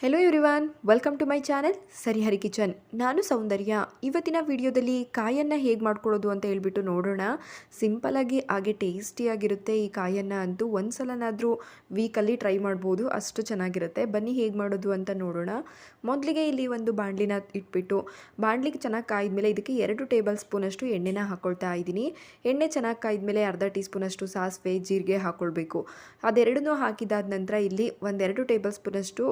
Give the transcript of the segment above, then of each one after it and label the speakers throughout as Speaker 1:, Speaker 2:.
Speaker 1: Hello everyone welcome to my channel Sarihari kitchen ನಾನು ಸೌಂದರ್ಯ. ಇವತ್ತಿನ ವಿಡಿಯೋದಲ್ಲಿ ಕಾಯನ್ನು ಹೇಗೆ ಮಾಡ್ಕೊಳ್ಳೋದು ಅಂತ ಹೇಳ್ಬಿಟ್ಟು ನೋಡೋಣ. ಸಿಂಪಲಾಗಿ ಹಾಗೆ ಟೇಸ್ಟಿಯಾಗಿರುತ್ತೆ ಈ ಕಾಯನ್ನು ಅಂತೂ ಒಂದು ಸಲನಾದರೂ ವೀಕಲ್ಲಿ ಟ್ರೈ ಮಾಡ್ಬೋದು, ಅಷ್ಟು ಚೆನ್ನಾಗಿರುತ್ತೆ. ಬನ್ನಿ ಹೇಗೆ ಮಾಡೋದು ಅಂತ ನೋಡೋಣ. ಮೊದಲಿಗೆ ಇಲ್ಲಿ ಒಂದು ಬಾಣಲಿನ ಇಟ್ಬಿಟ್ಟು, ಬಾಣಲಿಗೆ ಚೆನ್ನಾಗಿ ಕಾಯ್ದ್ಮೇಲೆ ಇದಕ್ಕೆ ಎರಡು ಟೇಬಲ್ ಸ್ಪೂನಷ್ಟು ಎಣ್ಣೆನ ಹಾಕ್ಕೊಳ್ತಾ ಇದ್ದೀನಿ. ಎಣ್ಣೆ ಚೆನ್ನಾಗಿ ಕಾಯಿದ್ಮೇಲೆ ಅರ್ಧ ಟೀ ಸ್ಪೂನಷ್ಟು ಸಾಸಿವೆ, ಜೀರಿಗೆ ಹಾಕ್ಕೊಳ್ಬೇಕು ಅದೆರಡನ್ನೂ ಹಾಕಿದಾದ ನಂತರ ಇಲ್ಲಿ ಒಂದೆರಡು ಟೇಬಲ್ ಸ್ಪೂನಷ್ಟು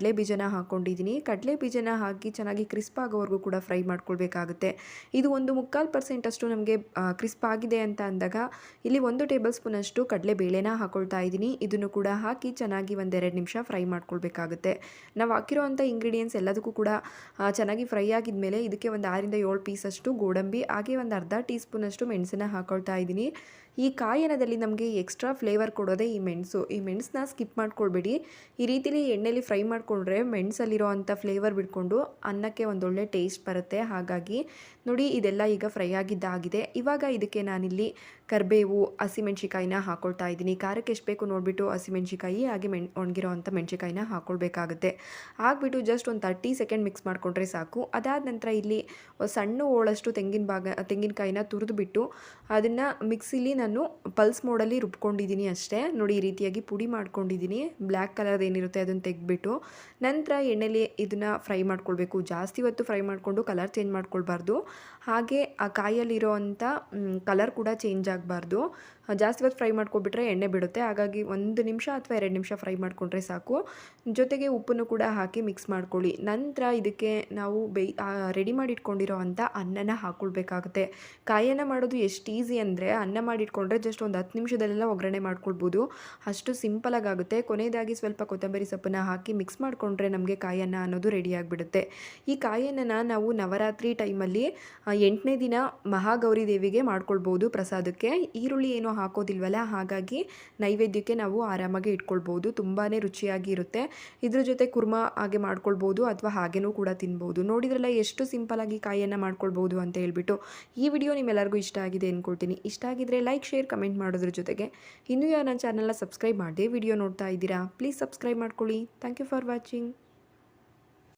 Speaker 1: ಕಡಲೆ ಬೀಜನ ಹಾಕ್ಕೊಂಡಿದ್ದೀನಿ ಕಡಲೆ ಬೀಜನ ಹಾಕಿ ಚೆನ್ನಾಗಿ ಕ್ರಿಸ್ಪ್ ಆಗೋವರೆಗೂ ಕೂಡ ಫ್ರೈ ಮಾಡ್ಕೊಳ್ಬೇಕಾಗುತ್ತೆ. ಇದು ಒಂದು ಮುಕ್ಕಾಲು ಪರ್ಸೆಂಟ್ ಅಷ್ಟು ನಮಗೆ ಕ್ರಿಸ್ಪ್ ಆಗಿದೆ ಅಂತ ಅಂದಾಗ ಇಲ್ಲಿ ಒಂದು ಟೇಬಲ್ ಸ್ಪೂನಷ್ಟು ಕಡಲೆ ಬೇಳೆನ ಹಾಕೊಳ್ತಾ ಇದ್ದೀನಿ. ಇದನ್ನು ಕೂಡ ಹಾಕಿ ಚೆನ್ನಾಗಿ ಒಂದೆರಡು ನಿಮಿಷ ಫ್ರೈ ಮಾಡ್ಕೊಳ್ಬೇಕಾಗುತ್ತೆ. ನಾವು ಹಾಕಿರೋವಂಥ ಇಂಗ್ರೀಡಿಯೆಂಟ್ಸ್ ಎಲ್ಲದಕ್ಕೂ ಕೂಡ ಚೆನ್ನಾಗಿ ಫ್ರೈ ಆಗಿದ್ಮೇಲೆ ಇದಕ್ಕೆ ಒಂದು ಆರಿಂದ ಏಳು ಪೀಸಷ್ಟು ಗೋಡಂಬಿ, ಹಾಗೆ ಒಂದು ಅರ್ಧ ಟೀ ಸ್ಪೂನಷ್ಟು ಮೆಣಸನ್ನ ಹಾಕ್ಕೊಳ್ತಾ ಇದ್ದೀನಿ. ಈ ಕಾಯನದಲ್ಲಿ ನಮಗೆ ಎಕ್ಸ್ಟ್ರಾ ಫ್ಲೇವರ್ ಕೊಡೋದೇ ಈ ಮೆಣಸು. ಈ ಮೆಣಸನ್ನ ಸ್ಕಿಪ್ ಮಾಡ್ಕೊಳ್ಬೇಡಿ. ಈ ರೀತಿಲಿ ಎಣ್ಣೆಲಿ ಫ್ರೈ ಮಾಡಿಕೊಂಡ್ರೆ ಮೆಣಸಲ್ಲಿರೋ ಅಂಥ ಫ್ಲೇವರ್ ಬಿಟ್ಕೊಂಡು ಅನ್ನಕ್ಕೆ ಒಂದೊಳ್ಳೆ ಟೇಸ್ಟ್ ಬರುತ್ತೆ. ಹಾಗಾಗಿ ನೋಡಿ, ಇದೆಲ್ಲ ಈಗ ಫ್ರೈ ಆಗಿದ್ದಾಗಿದೆ. ಇವಾಗ ಇದಕ್ಕೆ ನಾನಿಲ್ಲಿ ಕರಿಬೇವು ಹಸಿಮೆಣ್ಸಿಕಾಯಿನ ಹಾಕೊಳ್ತಾ ಇದ್ದೀನಿ. ಖಾರಕ್ಕೆ ಎಷ್ಟು ಬೇಕು ನೋಡಿಬಿಟ್ಟು ಹಸಿಮೆಣ್ಸಿಕಾಯಿ ಹಾಗೆ ಮೆಣ್ ಒಣಗಿರೋ ಅಂಥ ಮೆಣ್ಸಿಕಾಯಿನ ಹಾಕ್ಕೊಳ್ಬೇಕಾಗುತ್ತೆ ಹಾಕ್ಬಿಟ್ಟು ಜಸ್ಟ್ ಒಂದು ತರ್ಟಿ ಸೆಕೆಂಡ್ ಮಿಕ್ಸ್ ಮಾಡಿಕೊಂಡ್ರೆ ಸಾಕು. ಅದಾದ ನಂತರ ಇಲ್ಲಿ ಸಣ್ಣ ಹೋಳಷ್ಟು ತೆಂಗಿನ ಭಾಗ, ತೆಂಗಿನಕಾಯಿನ ತುರಿದುಬಿಟ್ಟು ಅದನ್ನು ಮಿಕ್ಸಿಲಿ ನಾನು ಪಲ್ಸ್ ಮೋಡಲ್ಲಿ ರುಬ್ಕೊಂಡಿದ್ದೀನಿ ಅಷ್ಟೇ. ನೋಡಿ, ಈ ರೀತಿಯಾಗಿ ಪುಡಿ ಮಾಡ್ಕೊಂಡಿದ್ದೀನಿ. ಬ್ಲ್ಯಾಕ್ ಕಲರ್ ಏನಿರುತ್ತೆ ಅದನ್ನು ತೆಗೆದ್ಬಿಟ್ಟು. ನಂತರ ಎಣ್ಣೆಲಿ ಇದನ್ನು ಫ್ರೈ ಮಾಡ್ಕೊಳ್ಬೇಕು. ಜಾಸ್ತಿ ಹೊತ್ತು ಫ್ರೈ ಮಾಡಿಕೊಂಡು ಕಲರ್ ಚೇಂಜ್ ಮಾಡ್ಕೊಳ್ಬಾರ್ದು. ಹಾಗೆ ಆ ಕಾಯಲ್ಲಿರೋ ಅಂಥ ಕಲರ್ ಕೂಡ ಚೇಂಜ್ ಆಗಬಾರ್ದು. ಜಾಸ್ತಿ ಹೊತ್ತು ಫ್ರೈ ಮಾಡ್ಕೊಬಿಟ್ರೆ ಎಣ್ಣೆ ಬಿಡುತ್ತೆ. ಹಾಗಾಗಿ ಒಂದು ನಿಮಿಷ ಅಥವಾ ಎರಡು ನಿಮಿಷ ಫ್ರೈ ಮಾಡಿಕೊಂಡ್ರೆ ಸಾಕು. ಜೊತೆಗೆ ಉಪ್ಪನ್ನು ಕೂಡ ಹಾಕಿ ಮಿಕ್ಸ್ ಮಾಡ್ಕೊಳ್ಳಿ. ನಂತರ ಇದಕ್ಕೆ ನಾವು ಬೇಯ್ ರೆಡಿ ಮಾಡಿ ಇಟ್ಕೊಂಡಿರೋ ಅಂಥ ಅನ್ನನ ಹಾಕ್ಕೊಳ್ಬೇಕಾಗುತ್ತೆ ಕಾಯನ್ನು ಮಾಡೋದು ಎಷ್ಟು ಈಸಿ ಅಂದರೆ ಅನ್ನ ಮಾಡಿಟ್ಕೊಂಡ್ರೆ ಜಸ್ಟ್ ಒಂದು ಹತ್ತು ನಿಮಿಷದಲ್ಲೆಲ್ಲ ಒಗ್ಗರಣೆ ಮಾಡ್ಕೊಳ್ಬೋದು. ಅಷ್ಟು ಸಿಂಪಲ್ ಆಗುತ್ತೆ. ಕೊನೆಯದಾಗಿ ಸ್ವಲ್ಪ ಕೊತ್ತಂಬರಿ ಸೊಪ್ಪನ್ನು ಹಾಕಿ ಮಿಕ್ಸ್ ಮಾಡಿಕೊಂಡ್ರೆ ನಮಗೆ ಕಾಯನ್ನ ಅನ್ನೋದು ರೆಡಿ ಆಗಿಬಿಡುತ್ತೆ. ಈ ಕಾಯನ್ನ ನಾವು ನವರಾತ್ರಿ ಟೈಮಲ್ಲಿ ಎಂಟನೇ ದಿನ ಮಹಾಗೌರಿ ದೇವಿಗೆ ಮಾಡ್ಕೊಳ್ಬೋದು ಪ್ರಸಾದಕ್ಕೆ. ಈರುಳ್ಳಿ ಏನೋ ಹಾಕೋದಿಲ್ವಲ್ಲ, ಹಾಗಾಗಿ ನೈವೇದ್ಯಕ್ಕೆ ನಾವು ಆರಾಮಾಗಿ ಇಟ್ಕೊಳ್ಬೋದು. ತುಂಬಾ ರುಚಿಯಾಗಿ ಇರುತ್ತೆ. ಇದ್ರ ಜೊತೆ ಕುರ್ಮಾ ಹಾಗೆ ಮಾಡ್ಕೊಳ್ಬೋದು ಅಥವಾ ಹಾಗೇನೂ ಕೂಡ ತಿನ್ಬೋದು. ನೋಡಿದ್ರಲ್ಲ ಎಷ್ಟು ಸಿಂಪಲಾಗಿ ಕಾಯನ್ನು ಮಾಡ್ಕೊಳ್ಬೋದು ಅಂತ ಹೇಳ್ಬಿಟ್ಟು. ಈ ವಿಡಿಯೋ ನಿಮ್ಮೆಲ್ಲರಿಗೂ ಇಷ್ಟ ಆಗಿದೆ ಅಂದ್ಕೊಳ್ತೀನಿ ಇಷ್ಟ ಆಗಿದ್ರೆ ಲೈಕ್, ಶೇರ್, ಕಮೆಂಟ್ ಮಾಡೋದ್ರ ಜೊತೆಗೆ. ಇನ್ನೂ ಯಾರು ನನ್ನ ಚಾನಲ್ನ ಸಬ್ಸ್ಕ್ರೈಬ್ ಮಾಡಿದೆ ವಿಡಿಯೋ ನೋಡ್ತಾ ಇದ್ದೀರಾ, ಪ್ಲೀಸ್ ಸಬ್ಸ್ಕ್ರೈಬ್ ಮಾಡ್ಕೊಳ್ಳಿ. Thank you for watching watching.